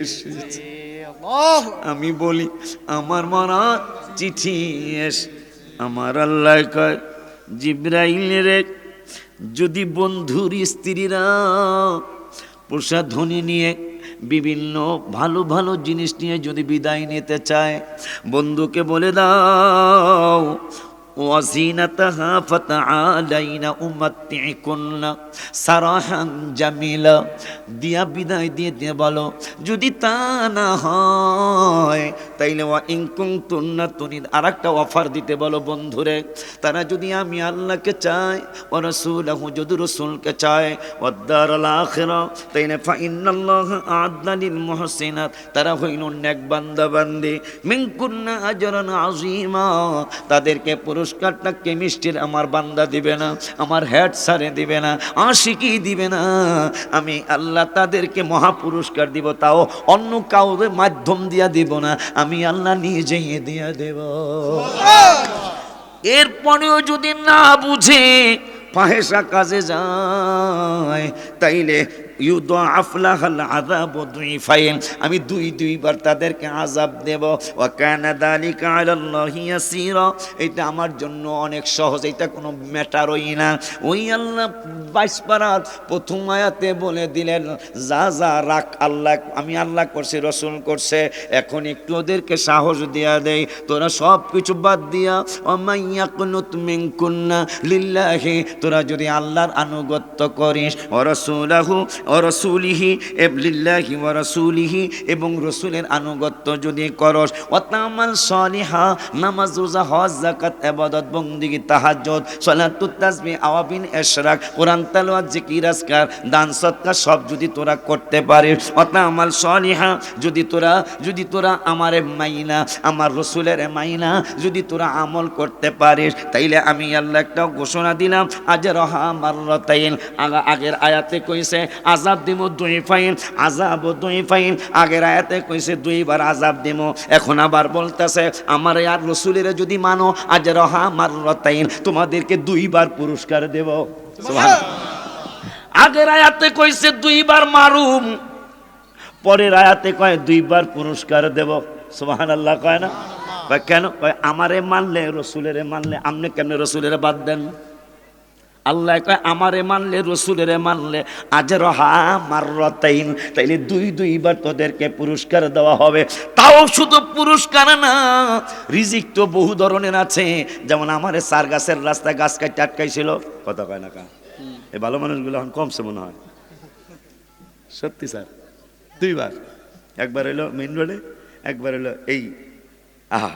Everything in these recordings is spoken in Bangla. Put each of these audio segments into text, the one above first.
এসেছে। আল্লাহ। আমি বলি আমার মরা চিঠি এস আমার আল্লাহ কয় জিব্রাইলের যদি বন্ধুর স্ত্রীরা প্রসাধনী নিয়ে বিভিন্ন ভালো ভালো জিনিস নিয়ে যদি বিদায় নিতে চায় বন্ধুকে বলে দাও ওয়াজিনাতাহা ফাতাআলাইনা উমাত্তিকুন্না সারাহান জামিলা দিয়া বিদায় দিয়ে দিয়ে বলো, যদি তা না হয়, তাইলে ওয়া ইনকুম তুন্না তুনিদ আরেকটা অফার দিতে বলো বন্ধুরে, তারা যদি আমি আল্লাহকে চাই ও রসুলাহু যদি রসুলকে চায় ওয়াদ্দারাল আখিরা তাইলে ফা ইন্নাল্লাহ আ'আদ্দা লিল তারা হইল নেক বান্দা বান্দি মিনকুন্না আজরান আযীমা, তাদেরকে পুরস্কারটা কেমিস্ট্রির আমার বান্দা দিবে না, আমার হেড স্যারে দিবে না আশিকি দিবে না। আমি আল্লাহ তাদেরকে মহা পুরস্কার দিব, তাও অন্য কাউরে মাধ্যম দিয়া দিব না, আমি আল্লাহ নিজেই দিয়া দেব। এরপরেও যদি না বুঝে ফাহেসা কাজে যায় তাইলে আমি দুই দুইবার তাদেরকে আযাব দেব। কানা ইয়াসীরা। এটা আমার জন্য অনেক সহজ এটা কোনো ম্যাটারই না। ওই আল্লাহ বাইশ পারার প্রথম আয়াতে বলে দিলেন, যা যা রাখ আল্লাহ, আমি আল্লাহ করছি, রসুল করছে, এখন একটু ওদেরকে সাহস দেয়া দেয় তোরা সব কিছু বাদ দিয়া অমাইয়া কুনুত মিনকুন্না, লিল্লাহি, তোরা যদি আল্লাহর আনুগত্য করিস অরসুলাহু অরসুলিহি এবলিল্লাহি ওরসুলিহি এবং রসুলের আনুগত্য যদি করস ওয়াতামাল সলিহা, নামাজ, রোজা, হজ, যাকাত, ইবাদত বন্দিগি তাহাজ্জুদ সালাতুত তাসবিহ আওয়াবিন ইশরাক কোরআন, তেলাওয়াত, জিকির, আজকার, দান, সৎকার সব যদি তোরা করতে পারিস। ওয়াতামাল সলিহা যদি তোরা যদি তোরা আমারে মাইনা, আমার রসুলের মাইনা যদি তোরা আমল করতে পারিস, তাইলে আমি আল্লাহ একটা ঘোষণা দিলাম। আজ রহা মারতাইন আগের আয়াতে কইছে আজাব দিম দুই ফাইন আজাব দুই ফাইন। আগের আয়াতে কইছে, দুইবার আজাব দিম। এখন আবার বলতেছে, আমার আর রসুলের যদি মানো আজ রহা মারতাইন তোমাদেরকে দুইবার পুরস্কার দেব। আগের আয়াতে কইছে, দুইবার মারুম। পরের আয়াতে কয়, দুইবার পুরস্কার দেব। সোহান আল্লাহ কয় না? কেন? কয়, আমারে মানলে, রসুলের মানলে, আপনি কেমনে রসুলের বাদ দেন? আল্লাহ কয় আমারে মানলে রসুলের মানলে আজ রহা মারতাইন তাইলে দুই দুইবার তোদেরকে পুরস্কার দেওয়া হবে। তাও শুধু পুরস্কার না রিজিক তো বহু ধরনের আছে। যেমন আমার সার গাছের রাস্তায় গাছ কাটতে আটকাইছিল। কথা কয় না কা এই ভালো মানুষগুলো এখন কমছে মনে হয়। সত্যি স্যার দুইবার। একবার হলো মেন রোডে একবার হলো এই আহা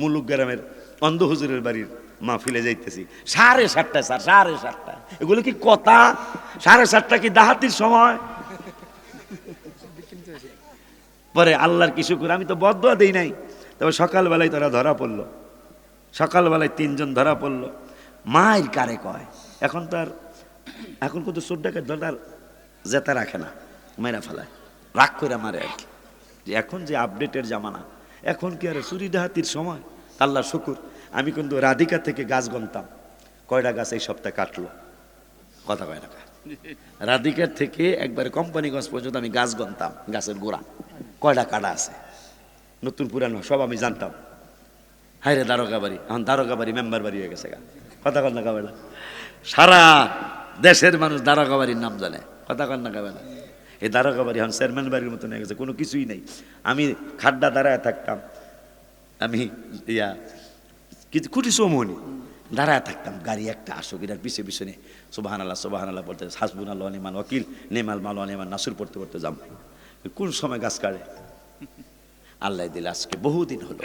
মুলুক গ্রামের অন্ধ হুজুরের বাড়ির মাহফিলে যাইতেছি। সাড়ে সাতটা স্যার, সাড়ে সাতটা এগুলো কি কথা? সাড়ে সাতটা কি দাহাতির সময়? পরে আল্লাহর কিছু করে আমি তো বদয়া দিই নাই। তবে সকালবেলায় তারা ধরা পড়ল। সকালবেলায় তিনজন ধরা পড়ল। মায়ের কারে কয়? এখন তার এখন কিন্তু চোদ্দাকে দলার জেতা রাখে না, মেরা ফেলায়। রাগ করে মারে আর কি। এখন যে আপডেটের জামানা, এখন কি আর চুরি ডাহাতির সময়? আল্লাহ শুকুর। আমি কিন্তু রাধিকা থেকে গাছ গনতাম। কয়টা গাছ এই সপ্তাহে কাটলো? কথা কয় না। রাধিকার থেকে একবারে কোম্পানিগঞ্জ পর্যন্ত আমি গাছ গনতাম, গাছের গোড়া। কয়টা কাটা আছে? নতুন পুরানো, সব আমি জানতাম। হাই রে দারোগা বাড়ি, এখন দারোগা বাড়ি মেম্বার বাড়ি হয়ে গেছে গা। কথা কন না কাবেলা সারা দেশের মানুষ দারোগা বাড়ির নাম জানে। কথা কন না কাবেলা এই দারোগা বাড়ি এখন চেয়ারম্যান বাড়ির মতন হয়ে গেছে, কোনো কিছুই নেই। আমি খাড্ডা দাঁড়ায় থাকতাম। আমি ইয়া কিছু খুঁটি সমনি। দাঁড়ায় থাকতাম, গাড়ি একটা আসো এটার পিছে পিছনে। সোবাহান আল্লাহ সোবাহান আল্লাহ পড়তে হাসবুন আল্লাহ নেমান ওকিল নেমাল মাল নেমান নাসুর পড়তে পড়তে যাম। কোন সময় গাছ কাটে? আল্লাহ দিলে আজকে বহুদিন হলো।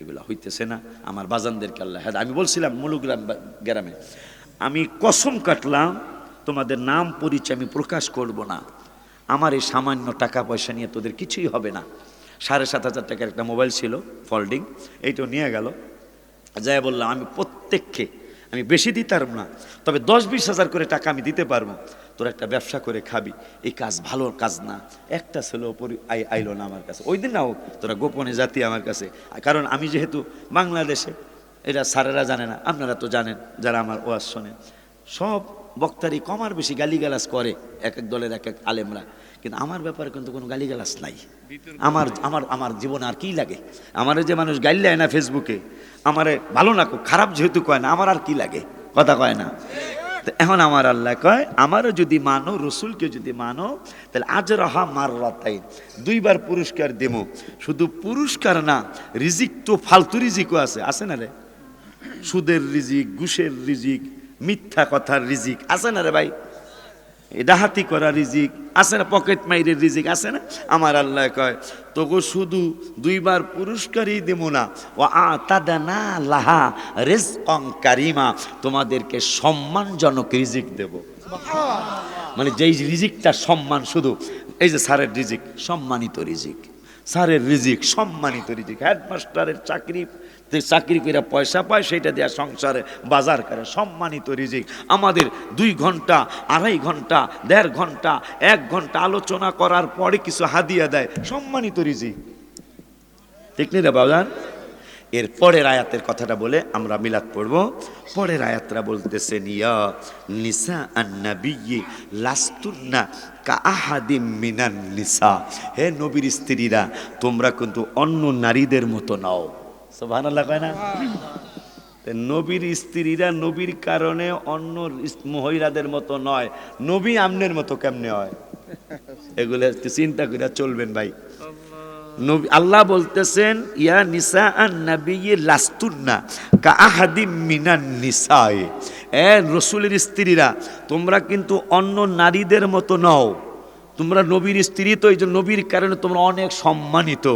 এগুলো হইতেছে না, আমার বাজানদেরকে আল্লাহ হ্যাঁ আমি বলছিলাম মুলুগ্রাম গ্রামে আমি কসম কাটলাম, তোমাদের নাম পরিচয় আমি প্রকাশ করব না। আমার এই সামান্য টাকা পয়সা নিয়ে তোদের কিছুই হবে না। সাড়ে সাত হাজার টাকার একটা মোবাইল ছিল ফোল্ডিং এইটাও নিয়ে গেল। যাই বললাম আমি প্রত্যেককে, আমি বেশি দিতাম না, তবে দশ বিশ হাজার করে টাকা আমি দিতে পারব। তোর একটা ব্যবসা করে খাবি, এই কাজ ভালো কাজ না। একটা ছেলে পরি আই, আইলো না আমার কাছে। ওই দিন নাও তোরা গোপনে জাতি আমার কাছে। কারণ আমি যেহেতু বাংলাদেশে, এটা স্যারেরা জানে না, আপনারা তো জানেন, যারা আমার ওয়াজ শোনেন সব বক্তারি কমার বেশি গালিগালাজ করে এক এক দলের এক এক আলেমরা। কিন্তু আমার ব্যাপারে কিন্তু কোনো গালিগালাজ নাই। আমার আমার আমার জীবন আর কি লাগে? আমারে যে মানুষ গাইল দেয় না ফেসবুকে আমারে ভালো না কো, খারাপ যেহেতু কয় না আমার আর কি লাগে? কথা কয় না। তো এখন আমার আল্লাহ কয় আমারও যদি মানো রসুলকে যদি মানো তাহলে আজ রহা মার রাতাই দুইবার পুরস্কার দেব। শুধু পুরস্কার না রিজিক তো ফালতু রিজিকও আছে। আছে না রে? সুদের রিজিক ঘুষের রিজিক মিথ্যা কথার রিজিক। আছে না রে ভাই? ডাহাতি করা রিজিক, আছে না পকেট মাইরের রিজিক, আছে না? আমার আল্লাহ কয় তোকে শুধু দুইবার পুরস্কারই দেব না। ও আতাদানা লাহা রেজ কারিমা। তোমাদেরকে সম্মানজনক রিজিক দেব। মানে যেই রিজিকটা সম্মান শুধু, এই যে স্যারের রিজিক, সম্মানিত রিজিক। স্যারের রিজিক, সম্মানিত রিজিক। হেডমাস্টারের চাকরি চাকরি করে পয়সা পায় সেটা দেওয়া সংসারে বাজার করে। সম্মানিত রিজিক। আমাদের দুই ঘণ্টা, আড়াই ঘণ্টা, দেড় ঘণ্টা, এক ঘণ্টা আলোচনা করার পরে কিছু হাদিয়া দেয়। সম্মানিত রিজিক। ঠিক নেই রে এর পরের আয়াতের কথাটা বলে আমরা মিলাদ পড়ব। পরের আয়াতরা বলতেছে ইয়া নিসা আন্নাবিয়্যি লাস্তুন্না কাআহাদিম মিনান নিসা। হে নবীর স্ত্রীরা, তোমরা কিন্তু অন্য নারীদের মতো নাও। সুবহানাল্লাহ কয় না? নবীর স্ত্রীরা নবীর কারণে অন্য মহিলাদের মতো নয়। নবী আমনের মতো কেমনে হয়? এগুলো চিন্তা করে চলবেন ভাই। নবী আল্লাহ বলতেছেন, ইয়া নিসা আন নাবিয়্যি লাস্তুন্না কা আহাদিম মিনান নিসায়ে। এ রসুলের স্ত্রীরা, তোমরা কিন্তু অন্য নারীদের মতো নও। তোমরা নবীর স্ত্রী তো, এই যে নবীর কারণে তোমরা অনেক সম্মানিত।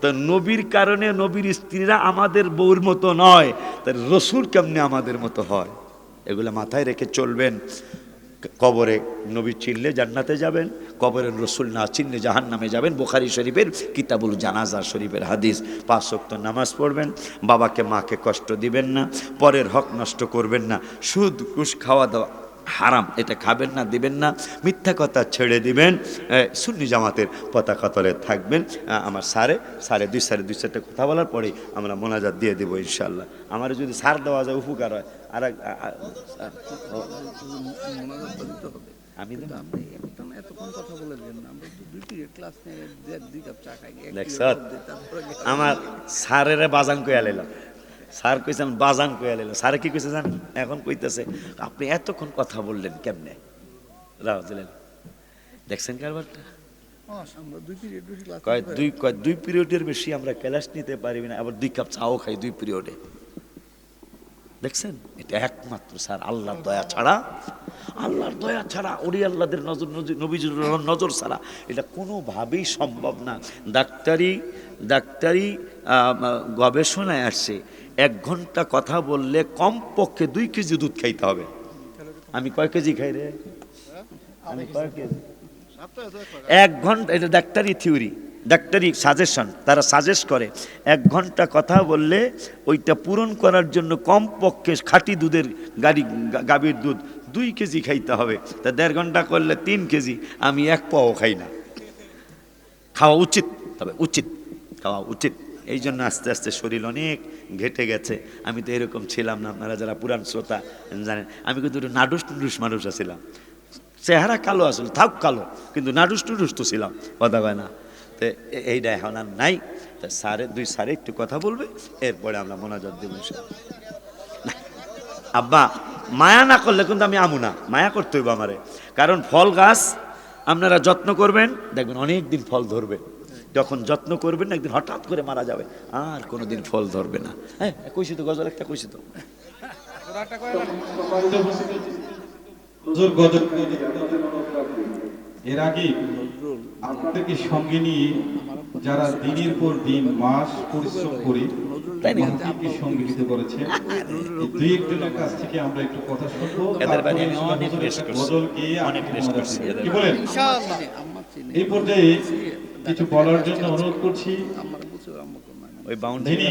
তা নবীর কারণে নবীর স্ত্রীরা আমাদের বউর মতো নয়। তা রসুল কেমনে আমাদের মতো হয়? এগুলো মাথায় রেখে চলবেন। কবরে নবী চিনলে জান্নাতে যাবেন, কবরের রসুল না চিনলে জাহান নামে যাবেন। বোখারি শরীফের কিতাবুল জানাজা শরীফের হাদিস। পাঁচ শক্ত নামাজ পড়বেন, বাবাকে মাকে কষ্ট দিবেন না, পরের হক নষ্ট করবেন না। সুদ কুশ খাওয়া দাওয়া হারাম, এটা খাবেন না, দিবেন না, মিথ্যা কথা ছেড়ে দিবেন। সুন্নি জামাতের পতাকা তলে থাকবেন। আমার সারে সাড়ে দুই সাড়ে দুই চারটে কথা বলার পরেই আমরা মোনাজাত দিয়ে দেবো ইনশাল্লাহ আমার যদি সার দেওয়া যায়, উপকার হয়। আর আমি আমরা স্যারেরে বাজান কইয়া লাইলাম স্যার কইছে আমি বাজান কইয়া লাইলাম। স্যারে কি কইছে জানেন? এখন কইতেছে আপনি এতক্ষণ কথা বললেন কেমনে? রাও দিলেন দেখছেন কারবারটা দুই পিরিয়ড বেশি ক্লাস কয় দুই কয় দুই পিরিয়ডের বেশি আমরা ক্লাস নিতে পারিব না আবার দুই কাপ চাও খাই দুই পিরিয়ডে দেখছেন? এটা একমাত্র স্যার আল্লাহর দয়া ছাড়া আল্লাহর দয়া ছাড়া ওরি আল্লাহদের নজর নবীজির নজর ছাড়া এটা কোনোভাবেই সম্ভব না। ডাক্তারি ডাক্তারি আহ, গবেষণায় আসছে এক ঘণ্টা কথা বললে কমপক্ষে দুই কেজি দুধ খাইতে হবে। আমি কয় কেজি খাই রে? আমি কয় কেজি? এক ঘণ্টা, এটা ডাক্তারি থিওরি, ডাক্তারি সাজেশন, তারা সাজেস্ট করে। এক ঘণ্টা কথা বললে ওইটা পূরণ করার জন্য কমপক্ষে খাঁটি দুধের গাড়ি গাভীর দুধ দুই কেজি খাইতে হবে। তা দেড় ঘণ্টা করলে তিন কেজি, আমি এক পাও খাই না। খাওয়া উচিত, তবে উচিত, খাওয়া উচিত। এই জন্য আস্তে আস্তে শরীর অনেক ঘেটে গেছে। আমি তো এরকম ছিলাম না, আপনারা যারা পুরান শ্রোতা জানেন। আমি কিন্তু একটু নাডুস টুডুস মানুষ ছিলাম। চেহারা কালো আসলে থাক কালো, কিন্তু নাডুস টুডুস তো ছিলাম, কথা কয় না। তো এইটা এখন আর নাই। তা স্যারে, দুই স্যারে একটু কথা বলবে, এরপরে আমরা মোনাজাত দেবো আব্বা, মায়া না করলে কিন্তু আমি আমু না। মায়া করতে হইব আমারে। কারণ ফল গাছ আপনারা যত্ন করবেন, দেখবেন অনেক দিন ফল ধরবে। যখন যত্ন করবেন না একদিন হঠাৎ করে মারা যাবে। আর কোনোদিন ফল ধরবে না। হ্যাঁ কইছি তো গজল একটা কইছি তো। এর আগে আপনাদেরকে সঙ্গে নিয়ে যারা দিনের পর দিন মাস পরিশ্রম করে? সংগঠিত করেছে দুই একজনের কাছ থেকে আমরা একটু কথা শুনব। এদের কি বলেন? এই পর্যায়ে কিছু বলার জন্য অনুরোধ করছি। ওই বাউন্ডারি